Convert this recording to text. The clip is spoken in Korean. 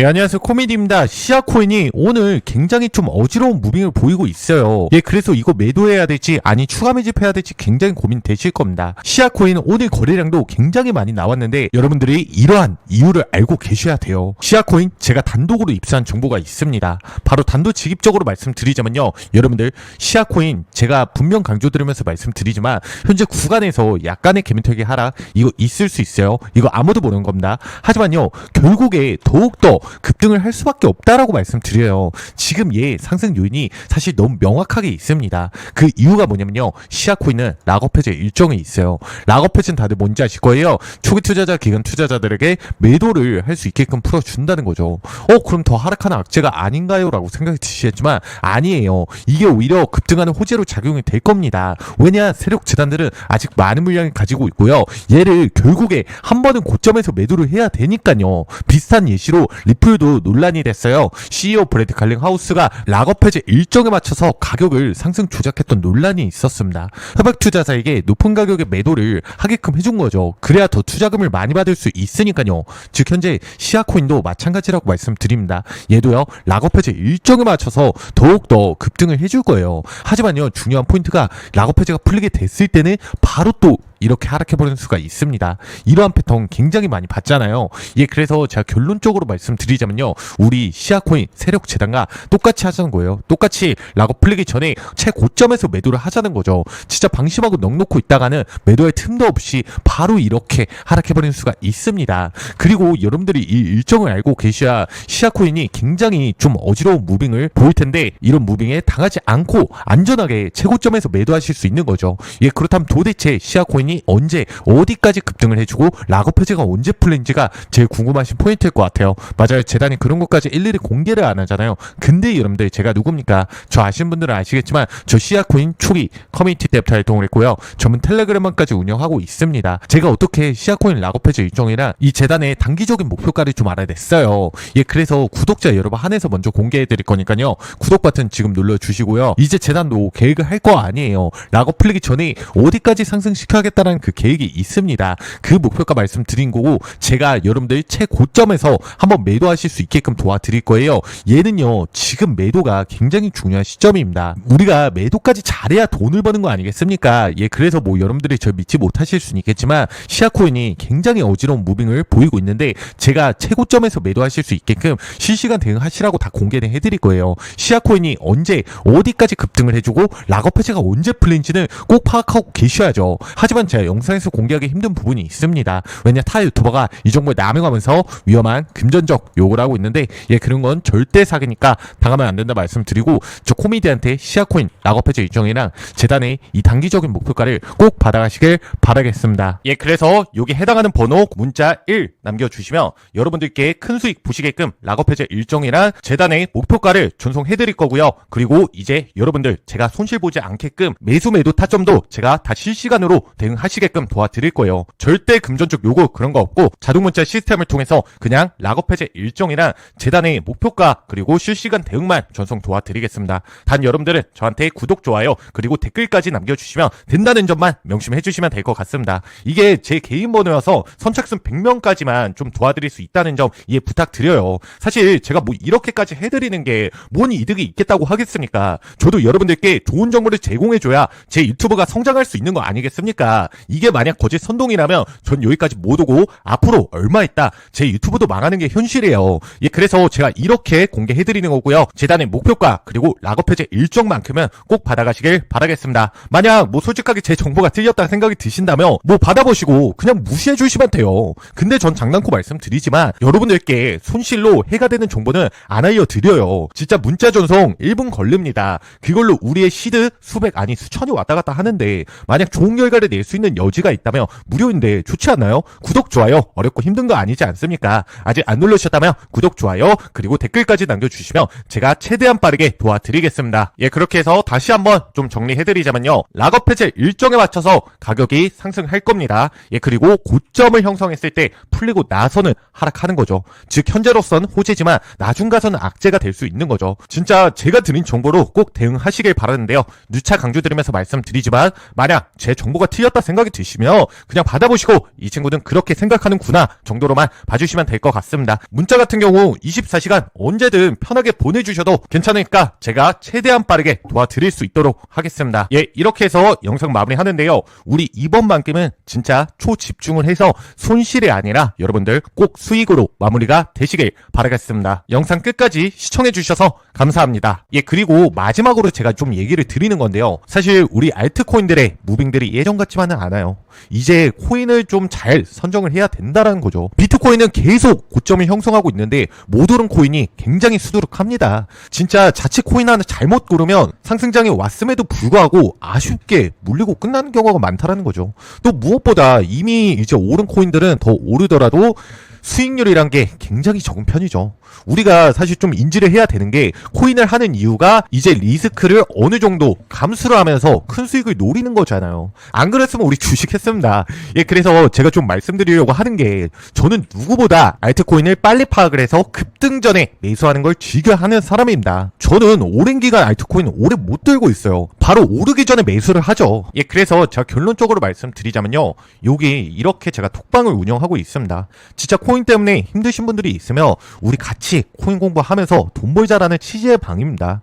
예, 안녕하세요. 코미디입니다. 시아코인이 오늘 굉장히 좀 어지러운 무빙을 보이고 있어요. 예, 그래서 이거 매도해야 될지, 아니, 추가 매집해야 될지 굉장히 고민되실 겁니다. 시아코인 오늘 거래량도 굉장히 많이 나왔는데, 여러분들이 이러한 이유를 알고 계셔야 돼요. 시아코인, 제가 단독으로 입수한 정보가 있습니다. 바로 단도직입적으로 말씀드리자면요. 여러분들, 시아코인, 제가 분명 강조드리면서 말씀드리지만, 현재 구간에서 약간의 개미털기 하락, 이거 있을 수 있어요. 이거 아무도 모르는 겁니다. 하지만요, 결국에 더욱더 급등을 할 수밖에 없다라고 말씀드려요. 지금 얘 상승 요인이 사실 너무 명확하게 있습니다. 그 이유가 뭐냐면요. 시아코인은 락업 해제 일정이 있어요. 락업 해제는 다들 뭔지 아실 거예요. 초기 투자자, 기간 투자자들에게 매도를 할 수 있게끔 풀어준다는 거죠. 어, 그럼 더 하락하는 악재가 아닌가요? 라고 생각이 드시겠지만 아니에요. 이게 오히려 급등하는 호재로 작용이 될 겁니다. 왜냐, 세력 재단들은 아직 많은 물량을 가지고 있고요. 얘를 결국에 한 번은 고점에서 매도를 해야 되니까요. 비슷한 예시로 리플도 논란이 됐어요. CEO 브래드 갈링 하우스가 락업 해제 일정에 맞춰서 가격을 상승 조작했던 논란이 있었습니다. 협약 투자자에게 높은 가격의 매도를 하게끔 해준 거죠. 그래야 더 투자금을 많이 받을 수 있으니까요. 즉 현재 시아코인도 마찬가지라고 말씀드립니다. 얘도요 락업 해제 일정에 맞춰서 더욱더 급등을 해줄 거예요. 하지만요 중요한 포인트가 락업 해제가 풀리게 됐을 때는 바로 또 이렇게 하락해버리는 수가 있습니다. 이러한 패턴 굉장히 많이 봤잖아요. 예, 그래서 제가 결론적으로 말씀드리자면요. 우리 시아코인 세력 재단과 똑같이 하자는 거예요. 똑같이 락업 풀리기 전에 최고점에서 매도를 하자는 거죠. 진짜 방심하고 넉놓고 있다가는 매도의 틈도 없이 바로 이렇게 하락해버리는 수가 있습니다. 그리고 여러분들이 이 일정을 알고 계셔야 시아코인이 굉장히 좀 어지러운 무빙을 보일 텐데 이런 무빙에 당하지 않고 안전하게 최고점에서 매도하실 수 있는 거죠. 예, 그렇다면 도대체 시아코인 이 언제 어디까지 급등을 해주고 락업 해제가 언제 풀린지가 제일 궁금하신 포인트일 것 같아요. 맞아요. 재단이 그런 것까지 일일이 공개를 안 하잖아요. 근데 여러분들 제가 누굽니까? 저 아시는 분들은 아시겠지만 저 시아코인 초기 커뮤니티 때부터 활동을 했고요. 전문 텔레그램만까지 운영하고 있습니다. 제가 어떻게 시아코인 락업 해제 일정이랑 이 재단의 단기적인 목표가를 좀 알아냈어요. 예, 그래서 구독자 여러분 한해서 먼저 공개해 드릴 거니까요. 구독 버튼 지금 눌러 주시고요. 이제 재단도 계획을 할 거 아니에요. 락업 풀리기 전에 어디까지 상승시켜야겠다 는 그 계획이 있습니다. 그 목표가 말씀드린 거고 제가 여러분들 최고점에서 한번 매도하실 수 있게끔 도와드릴 거예요. 얘는요 지금 매도가 굉장히 중요한 시점입니다. 우리가 매도까지 잘해야 돈을 버는 거 아니겠습니까? 예, 그래서 뭐 여러분들이 저 믿지 못하실 수는 있겠지만 시아코인이 굉장히 어지러운 무빙을 보이고 있는데 제가 최고점에서 매도하실 수 있게끔 실시간 대응하시라고 다 공개를 해드릴 거예요. 시아코인이 언제 어디까지 급등을 해주고 락업 해제가 언제 풀린지는 꼭 파악하고 계셔야죠. 하지만 제가 영상에서 공개하기 힘든 부분이 있습니다. 왜냐 타 유튜버가 이 정보에 남용하면서 위험한 금전적 요구를 하고 있는데 예 그런 건 절대 사기니까 당하면 안 된다 말씀드리고 저 코미디한테 시아코인 락업 해제 일정이랑 재단의 이 단기적인 목표가를 꼭 받아가시길 바라겠습니다. 예 그래서 여기 해당하는 번호 문자 1 남겨주시면 여러분들께 큰 수익 보시게끔 락업 해제 일정이랑 재단의 목표가를 전송해드릴 거고요. 그리고 이제 여러분들 제가 손실 보지 않게끔 매수 매도 타점도 제가 다 실시간으로 대응 하시게끔 도와드릴 거예요. 절대 금전적 요구 그런 거 없고 자동 문자 시스템을 통해서 그냥 락업 해제 일정이랑 재단의 목표가 그리고 실시간 대응만 전송 도와드리겠습니다. 단 여러분들은 저한테 구독 좋아요 그리고 댓글까지 남겨주시면 된다는 점만 명심해 주시면 될 것 같습니다. 이게 제 개인 번호여서 선착순 100명까지만 좀 도와드릴 수 있다는 점 이해 부탁드려요. 사실 제가 뭐 이렇게까지 해드리는 게 뭔 이득이 있겠다고 하겠습니까? 저도 여러분들께 좋은 정보를 제공해줘야 제 유튜브가 성장할 수 있는 거 아니겠습니까? 이게 만약 거짓 선동이라면 전 여기까지 못 오고 앞으로 얼마 있다 제 유튜브도 망하는 게 현실이에요. 예, 그래서 제가 이렇게 공개해드리는 거고요. 재단의 목표가 그리고 락업 해제 일정만큼은 꼭 받아가시길 바라겠습니다. 만약 뭐 솔직하게 제 정보가 틀렸다 생각이 드신다면 뭐 받아보시고 그냥 무시해 주시면 돼요. 근데 전 장난코 말씀드리지만 여러분들께 손실로 해가 되는 정보는 안 알려드려요. 진짜 문자 전송 1분 걸립니다. 그걸로 우리의 시드 수백 아니 수천이 왔다 갔다 하는데 만약 좋은 결과를 낼 수 있는 여지가 있다면 무료인데 좋지 않나요? 구독 좋아요 어렵고 힘든 거 아니지 않습니까? 아직 안 누르셨다면 구독 좋아요 그리고 댓글까지 남겨주시면 제가 최대한 빠르게 도와드리겠습니다. 예 그렇게 해서 다시 한번 좀 정리해드리자면요 락업 해제 일정에 맞춰서 가격이 상승할 겁니다. 예 그리고 고점을 형성했을 때 풀리고 나서는 하락하는 거죠. 즉 현재로선 호재지만 나중 가서는 악재가 될 수 있는 거죠. 진짜 제가 드린 정보로 꼭 대응하시길 바라는데요. 누차 강조드리면서 말씀드리지만 만약 제 정보가 틀렸다 생각이 드시면 그냥 받아보시고 이 친구는 그렇게 생각하는구나 정도로만 봐주시면 될 것 같습니다. 문자 같은 경우 24시간 언제든 편하게 보내주셔도 괜찮으니까 제가 최대한 빠르게 도와드릴 수 있도록 하겠습니다. 예, 이렇게 해서 영상 마무리하는데요. 우리 이번 만큼은 진짜 초집중을 해서 손실이 아니라 여러분들 꼭 수익으로 마무리가 되시길 바라겠습니다. 영상 끝까지 시청해주셔서 감사합니다. 예, 그리고 마지막으로 제가 좀 얘기를 드리는 건데요. 사실 우리 알트코인들의 무빙들이 예전 같지만은 않아요. 이제 코인을 좀 잘 선정을 해야 된다라는 거죠. 비트코인은 계속 고점을 형성하고 있는데 못 오른 코인이 굉장히 수두룩합니다. 진짜 자칫 코인 하나 잘못 고르면 상승장이 왔음에도 불구하고 아쉽게 물리고 끝나는 경우가 많다라는 거죠. 또 무엇보다 이미 이제 오른 코인들은 더 오르더라도 수익률이란 게 굉장히 적은 편이죠. 우리가 사실 좀 인지를 해야 되는 게 코인을 하는 이유가 이제 리스크를 어느 정도 감수를 하면서 큰 수익을 노리는 거잖아요. 안 그랬으면 우리 주식 했습니다. 예, 그래서 제가 좀 말씀드리려고 하는 게 저는 누구보다 알트코인을 빨리 파악을 해서 급등 전에 매수하는 걸 즐겨 하는 사람입니다. 저는 오랜 기간 알트코인 오래 못 들고 있어요. 바로 오르기 전에 매수를 하죠. 예, 그래서 제가 결론적으로 말씀드리자면요. 여기 이렇게 제가 톡방을 운영하고 있습니다. 진짜 코인 때문에 힘드신 분들이 있으면 우리 같이 코인 공부하면서 돈 벌자라는 취지의 방입니다.